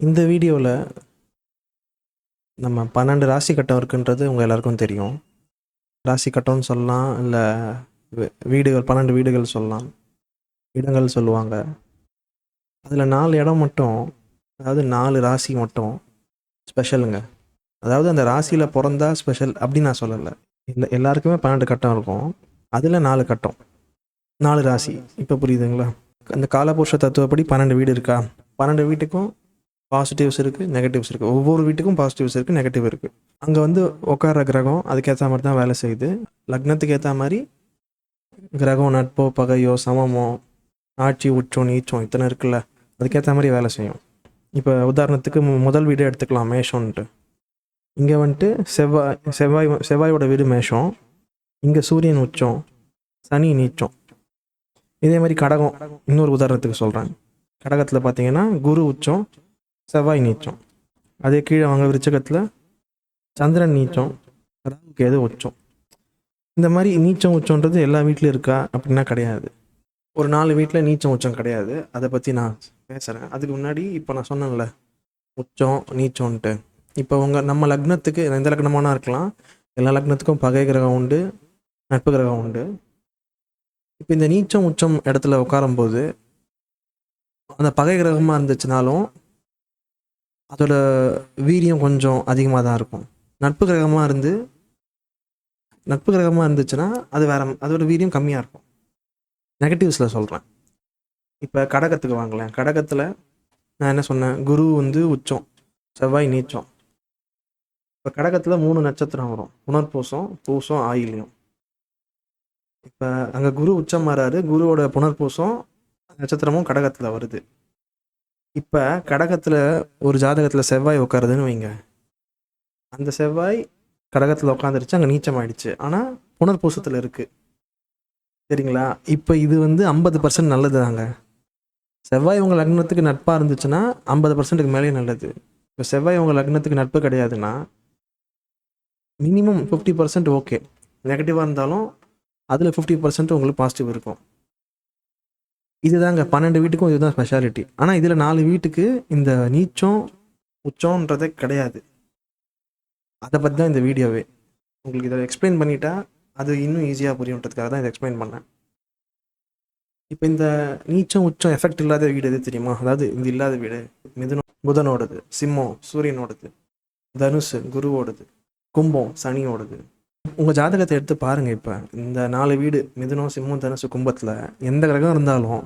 இந்த வீடியோவில் நம்ம பன்னெண்டு ராசி கட்டம் இருக்குன்றது உங்கள் எல்லாருக்கும் தெரியும். ராசி கட்டம்னு சொல்லலாம் இல்லை வீடுகள் பன்னெண்டு வீடுகள் சொல்லலாம். இடங்கள் சொல்லுவாங்க. அதில் நாலு இடம் மட்டும் அதாவது நாலு ராசி மட்டும் ஸ்பெஷலுங்க அதாவது அந்த ராசியில் பிறந்தா ஸ்பெஷல் அப்படின்னு நான் சொல்லலை. இல்லை எல்லாருக்குமே பன்னெண்டு கட்டம் இருக்கும். அதில் நாலு கட்டம். நாலு ராசி. இப்போ புரியுதுங்களா? அந்த காலபுருஷ தத்துவப்படி பன்னெண்டு வீடு இருக்கா? பன்னெண்டு வீட்டுக்கும் பாசிட்டிவ்ஸ் இருக்குது நெகட்டிவ்ஸ் இருக்குது ஒவ்வொரு வீட்டுக்கும் பாசிட்டிவ்ஸ் இருக்குது நெகட்டிவ் இருக்குது அங்கே வந்து உட்கார கிரகம் அதுக்கேற்ற மாதிரி தான் வேலை செய்யுது. லக்னத்துக்கு ஏற்ற மாதிரி கிரகம் நட்போ பகையோ சமமோ ஆட்சி உச்சம் நீச்சம் இத்தனை இருக்குல்ல அதுக்கேற்ற மாதிரி வேலை செய்யும். இப்போ உதாரணத்துக்கு மு- முதல் வீடு எடுத்துக்கலாம் மேஷம்ன்ட்டு. இங்கே வந்துட்டு செவ்வாய் செவ்வாய் செவ்வாயோட வீடு மேஷம். இங்கே சூரியன் உச்சம் சனி நீச்சம். இதே மாதிரி கடகம் இன்னொரு உதாரணத்துக்கு சொல்கிறேன் கடகத்தில் பார்த்தீங்கன்னா குரு உச்சம் செவ்வாய் நீச்சம். அதே கீழே வாங்க விருச்சகத்தில் சந்திரன் நீச்சம் ராகுக்கு எது உச்சம். இந்த மாதிரி நீச்சம் உச்சம்ன்றது எல்லா வீட்லையும் இருக்கா அப்படின்னா கிடையாது. ஒரு நாலு வீட்டில் நீச்சம் உச்சம் கிடையாது. அதை பற்றி நான் பேசுகிறேன் அதுக்கு முன்னாடி இப்போ நான் சொன்னேன்ல உச்சம் நீச்சம்ன்ட்டு. இப்போ உங்கள் நம்ம லக்னத்துக்கு எந்த லக்னமானா இருக்கலாம். எல்லா லக்னத்துக்கும் பகை கிரகம் உண்டு நட்பு கிரகம் உண்டு. இப்போ இந்த நீச்சம் உச்சம் இடத்துல உட்காரும்போது அந்த பகை கிரகமாக இருந்துச்சுனாலும் அதோட வீரியம் கொஞ்சம் அதிகமாக தான் இருக்கும். நட்பு கிரகமாக இருந்து நட்பு கிரகமாக இருந்துச்சுன்னா அது வேற அதோட வீரியம் கம்மியாக இருக்கும். நெகட்டிவ்ஸில் சொல்கிறேன் இப்போ கடகத்துக்கு வாங்கலேன் கடகத்தில் நான் என்ன சொன்னேன்? குரு வந்து உச்சம் செவ்வாய் நீச்சம். இப்போ கடகத்தில் மூணு நட்சத்திரம் வரும். புனர்பூசம் பூசம் ஆயிலியம். இப்போ அங்கே குரு உச்சம் மாறாரு. குருவோட புனர்பூசம் நட்சத்திரமும் கடகத்தில் வருது. இப்போ கடகத்தில் ஒரு ஜாதகத்தில் செவ்வாய் உட்காருதுன்னு வைங்க. அந்த செவ்வாய் கடகத்தில் உட்காந்துருச்சு அங்கே நீச்சம் ஆயிடுச்சு ஆனால் புனர்பூசத்தில் இருக்குது சரிங்களா? இப்போ இது வந்து ஐம்பது பர்சன்ட் நல்லது தாங்க செவ்வாய் உங்கள் லக்னத்துக்கு நட்பாக இருந்துச்சுன்னா ஐம்பது பர்சன்ட்டுக்கு மேலேயே நல்லது. இப்போ செவ்வாய் உங்கள் லக்னத்துக்கு நட்பு கிடையாதுன்னா மினிமம் ஃபிஃப்டி பர்சன்ட் ஓகே நெகட்டிவாக இருந்தாலும் அதில் ஃபிஃப்டி பர்சன்ட் உங்களுக்கு பாசிட்டிவ் இருக்கும். இதுதாங்க பன்னெண்டு வீட்டுக்கும் இதுதான் ஸ்பெஷாலிட்டி ஆனால் இதில் நாலு வீட்டுக்கு இந்த நீச்சம் உச்சம்ன்றதே கிடையாது. அதை பற்றி தான் இந்த வீடியோவே. உங்களுக்கு இதை எக்ஸ்பிளைன் பண்ணிட்டா அது இன்னும் ஈஸியாக புரியுன்றதுக்காக தான் இதை எக்ஸ்பிளைன் பண்ணேன். இப்போ இந்த நீச்சம் உச்சம் எஃபெக்ட் இல்லாத வீடு எது தெரியுமா? அதாவது இது இல்லாத வீடு. மிதுனோ புதனோடது சிம்மம் சூரியனோடது தனுசு குருவோடது கும்பம் சனியோடது. உங்கள் ஜாதகத்தை எடுத்து பாருங்கள் இப்போ. இந்த நாலு வீடு மிதுனம் சிம்மம் தனுசு கும்பத்தில் எந்த கிரகம் இருந்தாலும்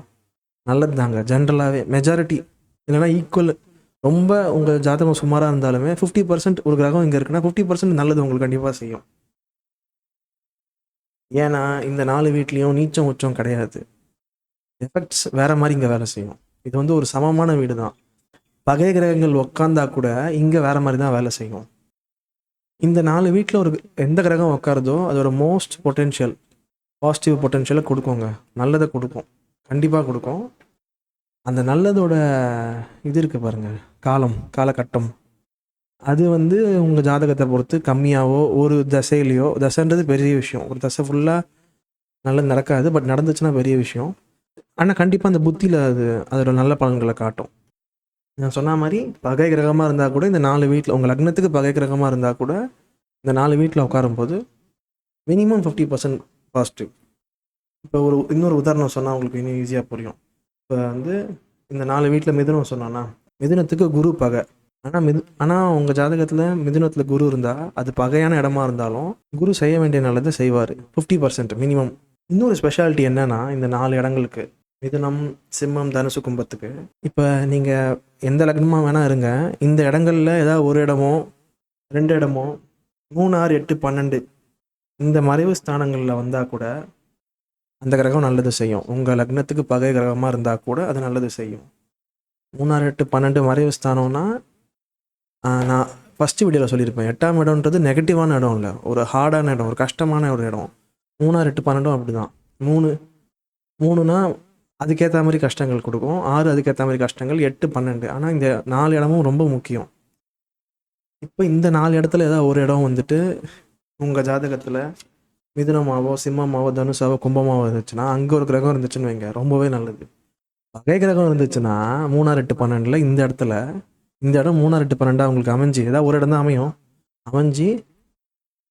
நல்லது தாங்க ஜென்ரலாகவே மெஜாரிட்டி இல்லைன்னா ஈக்குவல் ரொம்ப உங்கள் ஜாதகம் சுமாராக இருந்தாலுமே ஃபிஃப்டி பர்சன்ட் ஒரு கிரகம் இங்கே இருக்குன்னா ஃபிஃப்டி பர்சன்ட் நல்லது உங்களுக்கு கண்டிப்பாக செய்யும். ஏன்னா இந்த நாலு வீட்லேயும் நீச்சம் உச்சம் கிடையாது. எஃபெக்ட்ஸ் வேற மாதிரி இங்கே வேலை செய்யும். இது வந்து ஒரு சமமான வீடு தான் பகை கிரகங்கள் உக்காந்தா கூட இங்கே வேற மாதிரி தான் வேலை செய்யும். இந்த நாலு வீட்டில் ஒரு எந்த கிரகம் உட்காருதோ அதோட மோஸ்ட் பொட்டென்ஷியல் பாசிட்டிவ் பொட்டென்ஷியலை கொடுக்குங்க. நல்லதை கொடுக்கும். கண்டிப்பாக கொடுக்கும். அந்த நல்லதோட இது இருக்குது பாருங்கள் காலம் காலகட்டம். அது வந்து உங்கள் ஜாதகத்தை பொறுத்து கம்மியாகவோ ஒரு தசையிலையோ தசைன்றது பெரிய விஷயம். ஒரு தசை ஃபுல்லாக நல்லது நடக்காது பட் நடந்துச்சுன்னா பெரிய விஷயம். ஆனால் கண்டிப்பாக அந்த புத்தியில் அது அதோட நல்ல பலன்களை காட்டும். நான் சொன்ன மாதிரி பகை கிரகமாக இருந்தால் கூட இந்த நாலு வீட்டில் உங்கள் லக்னத்துக்கு பகை கிரகமாக இருந்தால் கூட இந்த நாலு வீட்டில் உட்காரும்போது மினிமம் ஃபிஃப்டி பர்சன்ட் பாசிட்டிவ் இப்போ ஒரு இன்னொரு உதாரணம் சொன்னால் உங்களுக்கு இன்னும் ஈஸியாக புரியும். இப்போ வந்து இந்த நாலு வீட்டில் மிதுனம் சொன்னான்னா மிதுனத்துக்கு குரு பகை. ஆனால் மிது ஆனால் உங்கள் ஜாதகத்தில் மிதுனத்தில் குரு இருந்தால் அது பகையான இடமா இருந்தாலும் குரு செய்ய வேண்டிய நல்லதை செய்வார். ஃபிஃப்டி பர்சன்ட் மினிமம் இன்னொரு ஸ்பெஷாலிட்டி என்னென்னா இந்த நாலு இடங்களுக்கு மிதுனம் சிம்மம் தனுசு கும்பத்துக்கு. இப்போ நீங்கள் எந்த லக்னமாக வேணால் இருங்க. இந்த இடங்கள்ல ஏதாவது ஒரு இடமோ ரெண்டு இடமோ மூணு ஆறு எட்டு பன்னெண்டு இந்த மறைவு ஸ்தானங்களில் வந்தால் கூட அந்த கிரகம் நல்லது செய்யும். உங்கள் லக்னத்துக்கு பகை கிரகமாக இருந்தால் கூட அது நல்லது செய்யும். மூணாறு எட்டு பன்னெண்டு மறைவு ஸ்தானம்னா நான் ஃபஸ்ட்டு வீடியோவில் சொல்லியிருப்பேன். எட்டாம் இடம்ன்றது நெகட்டிவான இடம் இல்லை. ஒரு ஹார்டான இடம் ஒரு கஷ்டமான ஒரு இடம். மூணாறு எட்டு பன்னெண்டும் அப்படி தான் மூணு மூணுனா அதுக்கேற்ற மாதிரி கஷ்டங்கள் கொடுக்கும். ஆறு அதுக்கேற்ற மாதிரி கஷ்டங்கள். எட்டு பன்னெண்டு. ஆனால் இந்த நாலு இடமும் ரொம்ப முக்கியம். இப்போ இந்த நாலு இடத்துல ஏதாவது ஒரு இடம் வந்துட்டு உங்கள் ஜாதகத்தில் மிதுனமாவோ சிம்மமாவோ தனுஷாவோ கும்பமாவோ இருந்துச்சுன்னா அங்கே ஒரு கிரகம் இருந்துச்சுன்னு வைங்க. ரொம்பவே நல்லது. பகை கிரகம் இருந்துச்சுன்னா மூணாறு எட்டு பன்னெண்டில் இந்த இடத்துல இந்த இடம் மூணாறு எட்டு பன்னெண்டாக உங்களுக்கு அமைஞ்சு ஏதாவது ஒரு இடம் தான் அமையும். அமைஞ்சு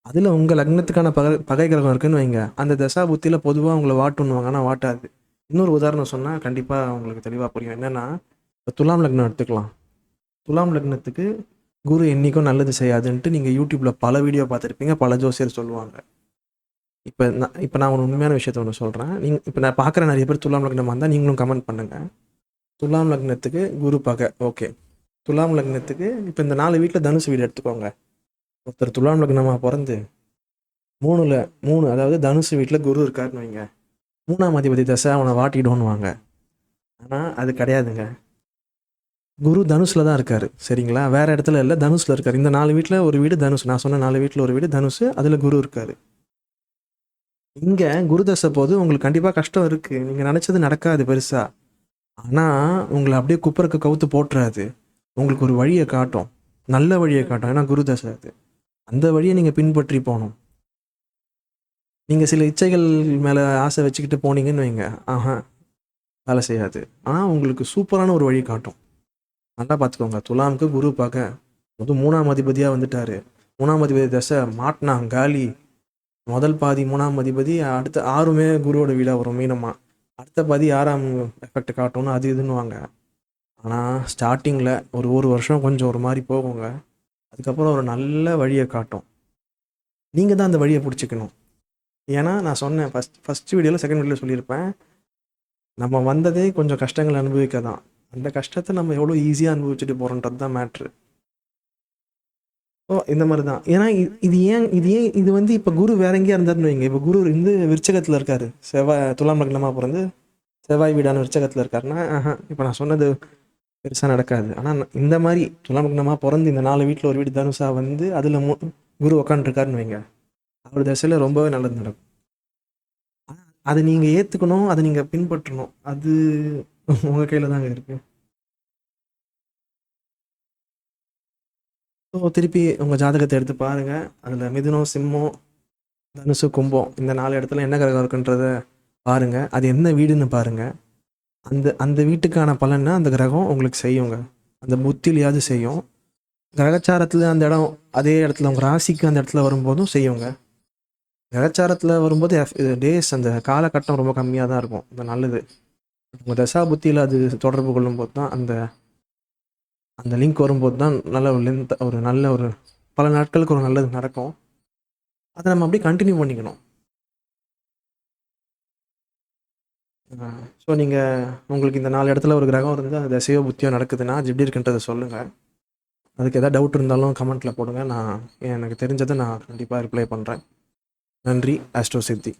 அதில் உங்கள் லக்னத்துக்கான பகை பகை கிரகம் இருக்குன்னு வைங்க. அந்த தசா புத்தியில் பொதுவாக உங்களை வாட்டுன்னுவாங்க. ஆனால் வாட்டாது. இன்னொரு உதாரணம் சொன்னால் கண்டிப்பாக உங்களுக்கு தெளிவாக புரியும். என்னென்னா இப்போ துலாம் லக்னம் எடுத்துக்கலாம். துலாம் லக்னத்துக்கு குரு என்றைக்கும் நல்லது செய்யாதுன்ட்டு நீங்கள் யூடியூப்பில் பல வீடியோ பார்த்துருப்பீங்க. பல ஜோசியர் சொல்லுவாங்க. இப்போ நான் இப்போ நான் ஒரு உண்மையான விஷயத்த ஒன்று சொல்கிறேன் நீங்கள் இப்போ நான் பார்க்குற நிறைய பேர் துலாம் லக்னமாக இருந்தால் நீங்களும் கமெண்ட் பண்ணுங்கள் துலாம் லக்னத்துக்கு குரு பகை ஓகே. துலாம் லக்னத்துக்கு இப்போ இந்த நாலு வீட்டில் தனுசு வீடு எடுத்துக்கோங்க. ஒருத்தர் துலாம் லக்னமாக பிறந்து மூணில் மூணு அதாவது தனுசு வீட்டில் குரு இருக்காருன்னு வைங்க. மூணாம் அதிபதி தசை அவனை வாட்டிடுவோன்னுவாங்க ஆனால் அது கிடையாதுங்க. குரு தனுஷில் தான் இருக்கார் சரிங்களா? வேறு இடத்துல இல்லை தனுஷில் இருக்கார். இந்த நாலு வீட்டில் ஒரு வீடு தனுஷ் நான் சொன்ன நாலு வீட்டில் ஒரு வீடு தனுஷ் அதில் குரு இருக்கார். இங்கே குரு தசை போது உங்களுக்கு கண்டிப்பாக கஷ்டம் இருக்குது நீங்கள் நினச்சது நடக்காது பெருசாக ஆனால் உங்களை அப்படியே குப்பருக்கு கவுத்து போட்டுறாது. உங்களுக்கு ஒரு வழியை காட்டும். நல்ல வழியை காட்டும். ஏன்னா குரு தசை அது. அந்த வழியை நீங்கள் பின்பற்றி போகணும். நீங்கள் சில இச்சைகள் மேலே ஆசை வச்சுக்கிட்டு போனீங்கன்னு வைங்க. ஆஹா வேலை செய்யாது. ஆனால் உங்களுக்கு சூப்பரான ஒரு வழி காட்டும். நல்லா பார்த்துக்கோங்க துலாமுக்கு குரு பார்க்க. முதல் மூணாம் அதிபதியாக வந்துட்டார். மூணாம் அதிபதி தசை மாட்டினா காலி. முதல் பாதி மூணாம் அதிபதி அடுத்த ஆறுமே குருவோட வீடாக வரும் மீனமாக அடுத்த பாதி ஆறாம் எஃபெக்ட் காட்டும்னு அது இதுன்னுவாங்க ஆனால் ஸ்டார்டிங்கில் ஒரு ஒரு வருஷம் கொஞ்சம் ஒரு மாதிரி போகுங்க. அதுக்கப்புறம் ஒரு நல்ல வழியை காட்டும். நீங்கள் தான் அந்த வழியை பிடிச்சிக்கணும். ஏன்னா நான் சொன்னேன் ஃபஸ்ட் ஃபஸ்ட் வீடியோவில் செகண்ட் வீடியோவில் சொல்லியிருப்பேன் நம்ம வந்ததே கொஞ்சம் கஷ்டங்கள் அனுபவிக்க தான் அந்த கஷ்டத்தை நம்ம எவ்வளோ ஈஸியாக அனுபவிச்சுட்டு போகிறோன்றது தான் மேட்ரு ஓ இந்த மாதிரி தான் ஏன்னா இது ஏன் இது ஏன் இது வந்து இப்போ குரு வேற எங்கேயா இருந்தாருன்னு வைங்க. இப்போ குரு வந்து விருச்சகத்தில் இருக்காரு. செவ்வாய் துலாம் லக்னமாக பிறந்து செவ்வாய் வீடான விருச்சகத்தில் இருக்காருன்னா ஆஹா இப்போ நான் சொன்னது பெருசாக நடக்காது. ஆனால் இந்த மாதிரி துலாம் லக்னமாக பிறந்து இந்த நாலு வீட்டில் ஒரு வீடு தனுஷா வந்து அதில் மூ குரு உக்காந்துருக்காருன்னு வைங்க. அவர் தசையில் ரொம்பவே நல்லது நடக்கும். அதை நீங்கள் ஏற்றுக்கணும் அதை நீங்கள் பின்பற்றணும் அது உங்கள் கையில் தாங்க இருக்கு. ஸோ திருப்பி உங்கள் ஜாதகத்தை எடுத்து பாருங்கள் அதில் மிதுனம் சிம்மம் தனுசு கும்பம் இந்த நாலு இடத்துல என்ன கிரகம் இருக்குன்றத பாருங்கள் அது என்ன வீடுன்னு பாருங்கள் அந்த அந்த வீட்டுக்கான பலனை அந்த கிரகம் உங்களுக்கு செய்யுங்க. அந்த புத்திலையாவது செய்யும். கிரகச்சாரத்தில் அந்த இடம் அதே இடத்துல உங்கள் ராசிக்கு அந்த இடத்துல வரும்போதும் செய்யுங்க. கிரகச்சாரத்தில் வரும்போது டேஸ் அந்த காலகட்டம் ரொம்ப கம்மியாக தான் இருக்கும். அது நல்லது. உங்கள் தசா புத்தியில் அது தொடர்பு கொள்ளும்போது தான் அந்த அந்த லிங்க் வரும்போது தான் நல்ல ஒரு லென்த் ஒரு நல்ல ஒரு பல நாட்களுக்கு ஒரு நல்லது நடக்கும். அதை நம்ம அப்படியே கண்டினியூ பண்ணிக்கணும். ஸோ நீங்கள் உங்களுக்கு இந்த நாலு இடத்துல ஒரு கிரகம் இருந்து அந்த தசையோ புத்தியோ நடக்குதுன்னா அது எப்படி இருக்குன்றதை சொல்லுங்கள் அதுக்கு எதாவது டவுட் இருந்தாலும் கமெண்ட்டில் போடுங்க. நான் எனக்கு தெரிஞ்சதை நான் கண்டிப்பாக ரிப்ளை பண்ணுறேன் நன்றி ஆஸ்ட்ரோ சித்தி